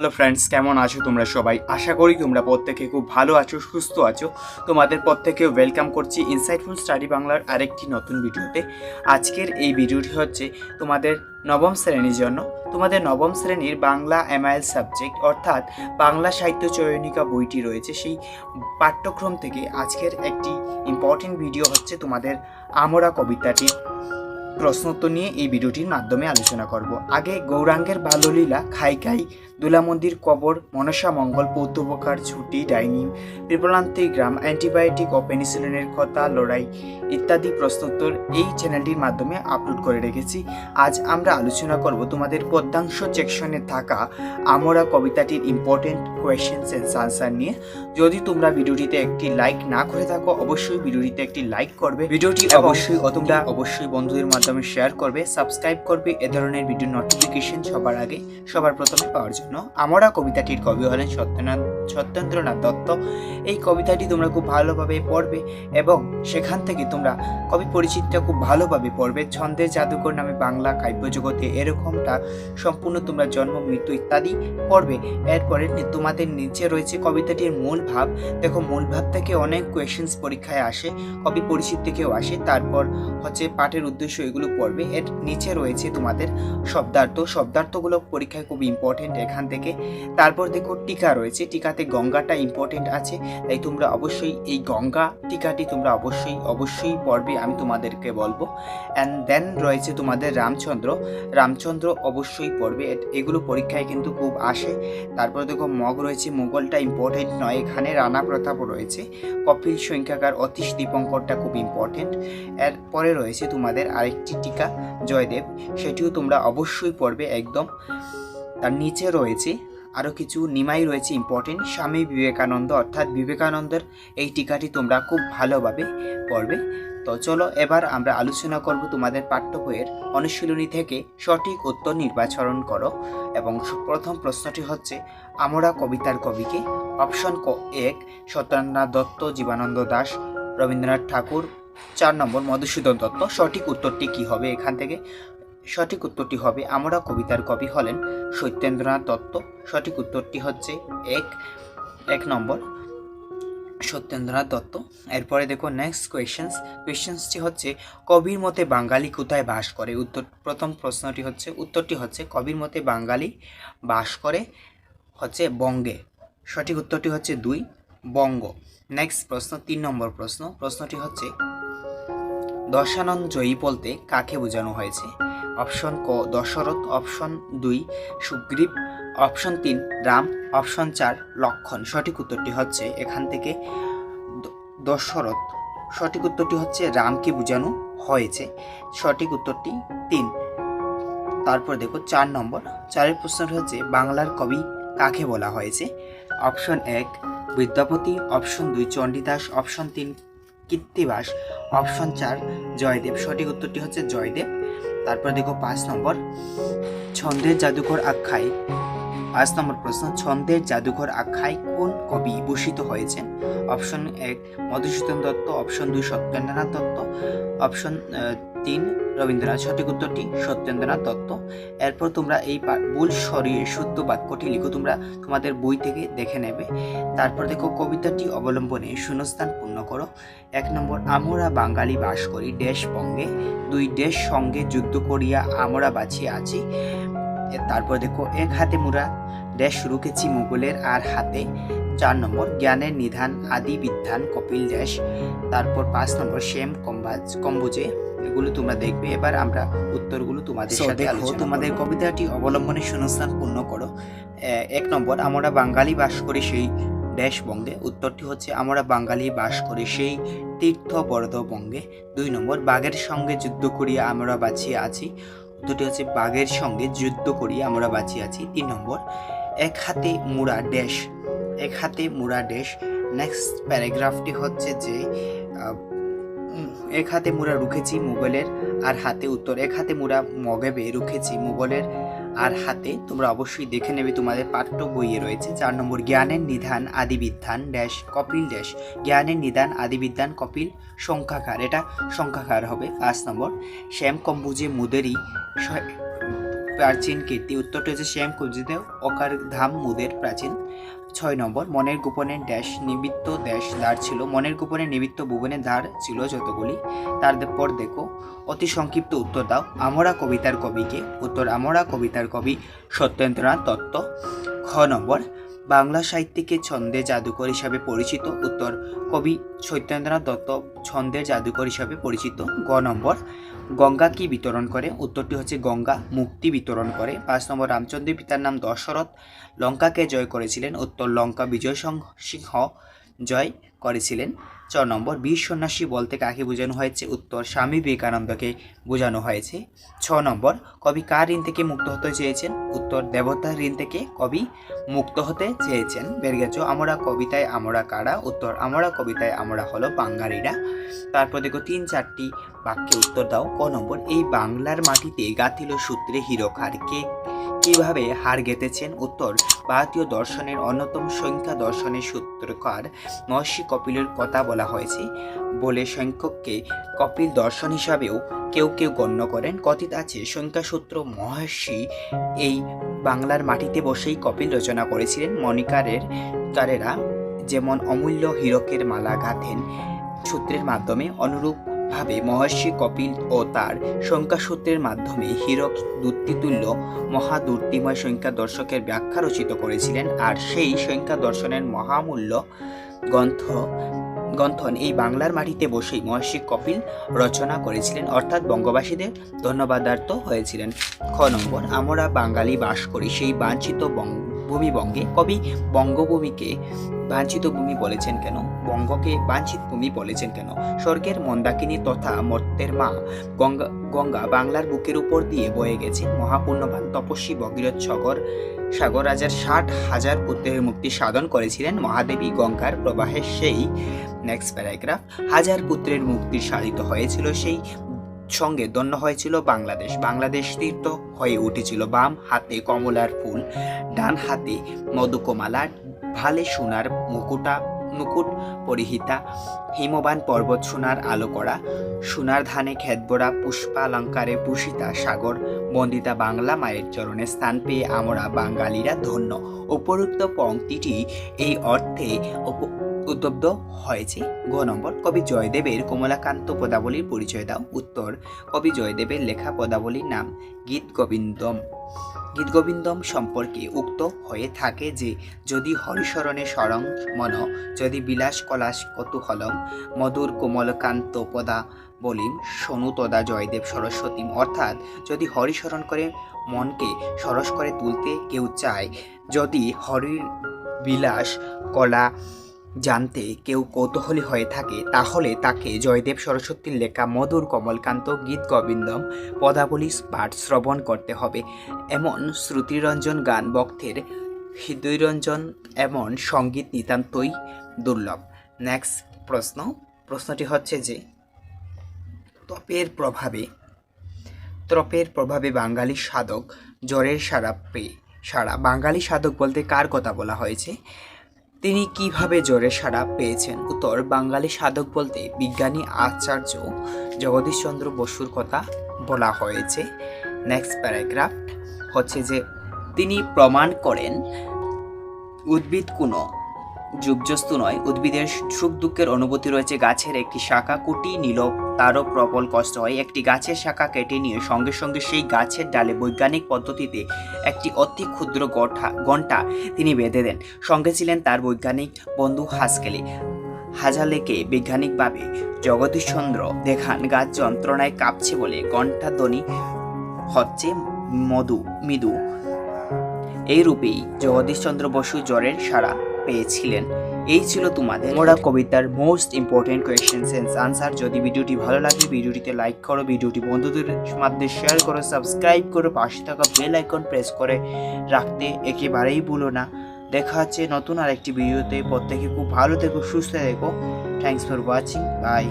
Hello friends কেমন আছো তোমরা সবাই? আশা করি তোমরা প্রত্যেকে খুব ভালো আছো, সুস্থ আছো। তোমাদের প্রত্যেকে ওয়েলকাম করছি ইনসাইটফুল স্টাডি বাংলার আরেকটি নতুন ভিডিওতে। আজকের এই ভিডিওটি হচ্ছে তোমাদের নবম শ্রেণির জন্য। তোমাদের নবম শ্রেণির বাংলা এমআইএল সাবজেক্ট অর্থাৎ বাংলা সাহিত্য চয়নিকা বইটি রয়েছে। সেই পাঠ্যক্রম থেকে আজকের একটি ইম্পর্টেন্ট ভিডিও হচ্ছে তোমাদের আমরা কবিতাটির প্রশ্নোত্তর নিয়ে এই ভিডিওটির মাধ্যমে আলোচনা করব। আগে গৌরাঙ্গের বাল্যলীলা, খাই খাই দুলা মন্দির কবর মনসা মঙ্গল পৌত্তবকার ছুটি ডাইনি বিপ্লান্তিক গ্রাম অ্যান্টিবায়োটিক ও পেনিসিলিনের কথা লড়াই ইত্যাদি প্রশ্নোত্তর এই চ্যানেলটির মাধ্যমে আপলোড করে রেখেছি। আজ আমরা আলোচনা করব তোমাদের পদ্মাংশ সেকশনে থাকা আমরা কবিতাটির ইম্পর্টেন্ট কোয়েশ্চেন্স অ্যান্ড আনসার নিয়ে। যদি তোমরা ভিডিওটিতে একটি লাইক না করে থাকো অবশ্যই ভিডিওটিতে একটি লাইক করবে। ভিডিওটি অবশ্যই ও তোমরা অবশ্যই বন্ধুদের মাধ্যমে শেয়ার করবে সাবস্ক্রাইব করবে এ ধরনের ভিডিও নোটিফিকেশন সবার আগে সবার প্রথমে পাওয়ার জন্য। আমরা কবিতাটির কবি হলেন সত্যনাথ সত্যেন্দ্রনাথ দত্ত। এই কবিতাটি তোমরা খুব ভালোভাবে পড়বে এবং সেখান থেকে তোমরা কবি পরিচিতটা খুব ভালোভাবে পড়বে। ছন্দের জাদুকর নামে বাংলা কাব্য জগতে এরকমটা সম্পূর্ণ তোমরা জন্ম, মৃত্যু ইত্যাদি পড়বে। এরপরে তোমাদের নিচে রয়েছে কবিতাটির মূল ভাব। দেখো, মূল ভাব থেকে অনেক কোয়েশ্চেন্স পরীক্ষায় আসে, কবি পরিচিত থেকেও আসে। তারপর হচ্ছে পাঠের উদ্দেশ্য এগুলো পড়বে। এর নিচে রয়েছে তোমাদের শব্দার্থ। শব্দার্থগুলো পরীক্ষায় খুব ইম্পর্টেন্ট এখান থেকে। তারপর দেখো টিকা রয়েছে। টিকাতে গঙ্গাটা ইম্পর্টেন্ট আছে। তাই তোমরা অবশ্যই এই গঙ্গা টিকাটি তোমরা অবশ্যই অবশ্যই পড়বে, আমি তোমাদেরকে বলব। অ্যান্ড দেন রয়েছে তোমাদের রামচন্দ্র। রামচন্দ্র অবশ্যই পড়বে। এগুলো পরীক্ষায় কিন্তু খুব আসে। তারপর দেখো মগ রয়েছে। মুঘলটা ইম্পর্টেন্ট নয়। এখানে রানা প্রতাপও রয়েছে। কপিল সংখ্যাকার অতীশ দীপঙ্করটা খুব ইম্পর্টেন্ট এরপরে রয়েছে তোমাদের আরেকটি টিকা, জয়দেব। সেটিও তোমরা অবশ্যই পড়বে একদম। তার নিচে রয়েছে আরও কিছু নিমাই রয়েছে ইম্পর্টেন্ট স্বামী বিবেকানন্দ, অর্থাৎ বিবেকানন্দের এই টিকাটি তোমরা খুব ভালোভাবে পড়বে। তো চলো এবার আমরা আলোচনা করব তোমাদের পাঠ্য বইয়ের অনুশীলনী থেকে সঠিক উত্তর নির্বাচন করো এবং প্রথম প্রশ্নটি হচ্ছে, আমরা কবিতার কবিকে অপশন ক এক, সত্যেন্দ্রনাথ দত্ত, জীবানন্দ দাস, রবীন্দ্রনাথ ঠাকুর, চার নম্বর মধুসূদন দত্ত, সঠিক উত্তরটি কি হবে এখান থেকে? সঠিক উত্তরটি হবে আমরা কবিতার কবি হলেন সত্যেন্দ্রনাথ দত্ত। সঠিক উত্তরটি হচ্ছে এক এক নম্বর। সত্যেন্দ্রনাথ দত্ত। এরপরে দেখো নেক্সট কোয়েশ্চেন্স কোয়েশ্চেন্সটি হচ্ছে, কবির মতে বাঙালি কোথায় বাস করে? উত্তর, প্রথম প্রশ্নটি হচ্ছে, উত্তরটি হচ্ছে, কবির মতে বাঙালি বাস করে হচ্ছে বঙ্গে। সঠিক উত্তরটি হচ্ছে দুই, বঙ্গ। নেক্সট প্রশ্ন, তিন নম্বর প্রশ্ন। প্রশ্নটি হচ্ছে, দশানন জয়ী বলতে কাকে বোঝানো হয়েছে? অপশন ক, দশরথ, অপশন দুই, সুগ্রীব, অপশন তিন, রাম, অপশন চার, লক্ষণ। সঠিক উত্তরটি হচ্ছে এখান থেকে দশরথ। সঠিক উত্তরটি হচ্ছে রামকে বোঝানো হয়েছে। সঠিক উত্তরটি তিন। তারপর দেখো চার নম্বর। চারের প্রশ্নটি হচ্ছে বাংলার কবি কাকে বলা হয়েছে? অপশন এক, বিদ্যাপতি। অপশন দুই, চণ্ডীদাস। অপশন তিন, কীর্তিবাস। অপশন চার, জয়দেব। সঠিক উত্তরটি হচ্ছে জয়দেব। তারপর দেখো পাঁচ নম্বর ছন্দের জাদুঘর আখ্যায়। পাঁচ নম্বর প্রশ্ন, ছন্দের জাদুঘর আখ্যায় কোন কবি ভূষিত হয়েছেন? অপশন এক, মধুসূদন দত্ত। অপশন দুই, সত্যেন্দ্রনাথ দত্ত। অপশন তিন, রবীন্দ্রনাথ। সঠিক উত্তরটি, সত্যেন্দ্রনাথ দত্ত। এরপর তোমরা এই ভুল সরিয়ে শুদ্ধ বাক্যটি লিখো, তোমরা তোমাদের বই থেকে দেখে নেবে। তারপর দেখো, কবিতাটি অবলম্বনে শূন্যস্থান পূর্ণ করো। এক নম্বর, আমরা বাঙালি বাস করি দেশ বঙ্গে। দুই, দেশ সঙ্গে যুদ্ধ করিয়া আমরা বাঁচিয়ে আছি তারপর দেখো এক হাতে মুরা দেশ রুখেছি মুঘলের আর হাতে। চার নম্বর জ্ঞানের নিধান আদি বিধান কপিল দেশ। তারপর পাঁচ নম্বর শ্যাম কম্বাজ কম্বুজে। এগুলো তোমরা দেখবে। এবার আমরা উত্তরগুলো তোমাদের সাথে দেখো তোমাদের কবিতাটি অবলম্বনে শূন্যস্থান পূর্ণ করো। এক নম্বর আমরা বাঙালি বাস করি সেই দেশবঙ্গে। উত্তরটি হচ্ছে আমরা বাঙালি বাস করি সেই তীর্থ বঙ্গে দুই নম্বর বাঘের সঙ্গে যুদ্ধ করিয়া আমরা বাঁচিয়ে আছি। উত্তরটি হচ্ছে বাঘের সঙ্গে যুদ্ধ করি আমরা বাঁচিয়ে আছি তিন নম্বর, এক হাতে মুড়া ড্যাশ এক হাতে মুড়া ড্যাশ নেক্সট প্যারাগ্রাফটি হচ্ছে যে এক হাতে মুড়া রুখেছি মুঘলের আর হাতে উত্তর, এক হাতে মুড়া মগেবে রুখেছি মুঘলের আর হাতে তোমরা অবশ্যই দেখে নেবে তোমাদের পাঠ্য বইয়ে রয়েছে চার নম্বর জ্ঞানের নিধান আদিবিধান ড্যাশ কপিল ড্যাশ জ্ঞানের নিধান আদিবিধান কপিল সংখ্যাকার। এটা সংখ্যাকার হবে পাঁচ নম্বর। শ্যাম কম্বুজে মুদেরই প্রাচীন কীর্তি। উত্তরটা হচ্ছে শ্যাম কম্বুজিতে অকার ধাম মুদের প্রাচীন। ছয় নম্বর, মনের গোপনে ড্যাশ নিবৃত্ত ড্যাশ দ্বার ছিল। মনের গোপনে নিবৃত্ত ভুবনে দ্বার ছিল যতগুলি। তার পর দেখো, অতি সংক্ষিপ্ত উত্তর দাও। আমরা কবিতার কবিকে। উত্তর, আমরা কবিতার কবি সত্যেন্দ্রনাথ দত্ত। খ নম্বর, বাংলা সাহিত্যিকের ছন্দে জাদুকর হিসাবে পরিচিত। উত্তর, কবি সত্যেন্দ্রনাথ দত্ত ছন্দের জাদুকর হিসাবে পরিচিত। গ নম্বর গঙ্গা কি বিতরণ করে? উত্তরটি হচ্ছে গঙ্গা মুক্তি বিতরণ করে। পাঁচ নম্বর, রামচন্দ্রের পিতার নাম দশরথ। লঙ্কাকে জয় করেছিলেন। উত্তর, লঙ্কা বিজয় সিংহ জয় করেছিলেন। ছ নম্বর, বীর সন্ন্যাসী বলতে কাকে বোঝানো হয়েছে? উত্তর, স্বামী বিবেকানন্দকে বোঝানো হয়েছে। ছ নম্বর, কবি কার ঋণ থেকে মুক্ত হতে চেয়েছেন? উত্তর, দেবতার ঋণ থেকে কবি মুক্ত হতে চেয়েছেন। বের গেছো, আমরা কবিতায় আমরা কারা? উত্তর, আমরা কবিতায় আমরা হলো বাঙালিরা। তারপর দেখো, তিন চারটি বাক্যে উত্তর দাও। ক নম্বর, এই বাংলার মাটিতে গাথিল সূত্রে হিরকার কে কীভাবে হার গেতেছেন উত্তর ভারতীয় দর্শনের অন্যতম সংখ্যা দর্শনের সূত্রকার মহর্ষি কপিলের কথা বলা হয়েছে বলে সংখ্যককে কপিল দর্শন হিসাবেও কেউ কেউ গণ্য করেন। কথিত আছে, সংখ্যাসূত্র মহর্ষি এই বাংলার মাটিতে বসেই কপিল রচনা করেছিলেন। মণিকারের কারেরা যেমন অমূল্য হীরকের মালা গাঁথেন সূত্রের মাধ্যমে অনুরূপভাবে মহর্ষি কপিল ও তার সংখ্যাসূত্রের মাধ্যমে হীরক দূর্তিতুল্য মহাদূর্তিময় সংখ্যা দর্শকের ব্যাখ্যা রচিত করেছিলেন আর সেই সংখ্যা দর্শনের মহামূল্য গ্রন্থ, গ্রন্থন এই বাংলার মাটিতে বসেই মহর্ষি কপিল রচনা করেছিলেন। অর্থাৎ বঙ্গবাসীদের ধন্যবাদার্থ হয়েছিলেন। খ নম্বর, আমরা বাঙালি বাস করি, সেই বাঞ্ছিত বঙ্গ ভূমিবঙ্গে কবি বঙ্গভূমিকে বাঞ্ছিত ভূমি বলেছেন কেন? বঙ্গকে বাঞ্ছিত ভূমি বলেছেন কেন? স্বর্গের মন্দাকিনী তথা মর্তের মা গঙ্গা গঙ্গা বাংলার বুকের উপর দিয়ে বয়ে গেছে। মহাপূর্ণবান তপস্বী ভগীরথ সাগর সাগর রাজার ষাট হাজার পুত্রের মুক্তি সাধন করেছিলেন মহাদেবী গঙ্গার প্রবাহে সেই নেক্সট প্যারাগ্রাফ হাজার পুত্রের মুক্তি সাধিত হয়েছিল সেই সঙ্গে ধন্য হয়েছিল বাংলাদেশ। বাংলাদেশ তীর্থ হয়ে উঠেছিল বাম হাতে কমলার ফুল, ডান হাতে মধুকমালা, ভালে সোনার মুকুটা, মুকুট পরিহিতা, হিমবান পর্বত সোনার আলো করা, সোনার ধানে খেতবরা পুষ্পালঙ্কারে পুষিতা সাগর, বন্দিতা বাংলা মায়ের চরণে স্থান পেয়ে আমরা বাঙালিরা ধন্য। উপরোক্ত পংক্তিটি এই অর্থে উদ্বব্ধ হয়েছে। গ নম্বর, কবি জয়দেবের কমলাকান্ত পদাবলীর পরিচয় দাও। উত্তর, কবি জয়দেবের লেখা পদাবলীর নাম গীত গোবিন্দম গীত গোবিন্দম সম্পর্কে উক্ত হয়ে থাকে যে, যদি হরিশরণে স্মরণ মন, যদি বিলাস কলাস কৌতূহলম মধুর কোমলকান্ত পদা বলিম সনু তদা জয়দেব সরস্বতীম। অর্থাৎ, যদি হরিশরণ করে মনকে, সরস করে তুলতে কেউ চায়, যদি হরির বিলাস কলা জানতে কেউ কৌতূহলী হয়ে থাকে, তাহলে তাকে জয়দেব সরস্বতীর লেখা মধুর কমলকান্ত গীত গোবিন্দম পদাবলী পাঠ শ্রবণ করতে হবে। এমন শ্রুতিরঞ্জন গান ভক্তের হৃদয়রঞ্জন, এমন সংগীত নিতান্তই দুর্লভ। নেক্সট প্রশ্ন। প্রশ্নটি হচ্ছে যে, তপের প্রভাবে তপের প্রভাবে বাঙালি সাধক জ্বরের সারা পেয়ে সারা বাঙালি সাধক বলতে কার কথা বলা হয়েছে? তিনি কীভাবে জ্বরে সাড়া পেয়েছেন? উত্তর, বাঙালি সাধক বলতে বিজ্ঞানী আচার্য জগদীশচন্দ্র বসুর কথা বলা হয়েছে। নেক্সট প্যারাগ্রাফ হচ্ছে যে তিনি প্রমাণ করেন উদ্ভিদ কোনো যুগজস্তু নয়, উদ্ভিদের সুখ দুঃখের অনুভূতি রয়েছে। গাছের একটি শাখা কুটি নিল তারও প্রবল কষ্ট হয়। একটি গাছের শাখা কেটে নিয়ে সঙ্গে সঙ্গে সেই গাছের ডালে বৈজ্ঞানিক পদ্ধতিতে একটি অতি ক্ষুদ্র গঠা, ঘণ্টা তিনি বেঁধে দেন। সঙ্গে ছিলেন তার বৈজ্ঞানিক বন্ধু হাসকেলি। হাজালেকে বৈজ্ঞানিকভাবে জগদীশচন্দ্র দেখান। গাছ যন্ত্রণায় কাঁপছে বলে ঘণ্টা ধ্বনি হচ্ছে মধু, মৃদু। এই রূপেই জগদীশচন্দ্র বসু জ্বরের সাড়া পেয়েছিলেন। এই ছিল তোমাদের। মোরা কবিতার most important question sense answer যদি ভিডিওটি ভালো লাগে, ভিডিওটিতে লাইক করো, ভিডিওটি বন্ধুদের মাধ্যমে শেয়ার করো সাবস্ক্রাইব করো, পাশে থাকা বেল আইকন প্রেস করে রাখতে একেবারেই ভুলো না। দেখা হচ্ছে নতুন আরেকটি ভিডিওতে। প্রত্যেকে খুব ভালো থেকো, সুস্থ থেকো। Thanks for watching by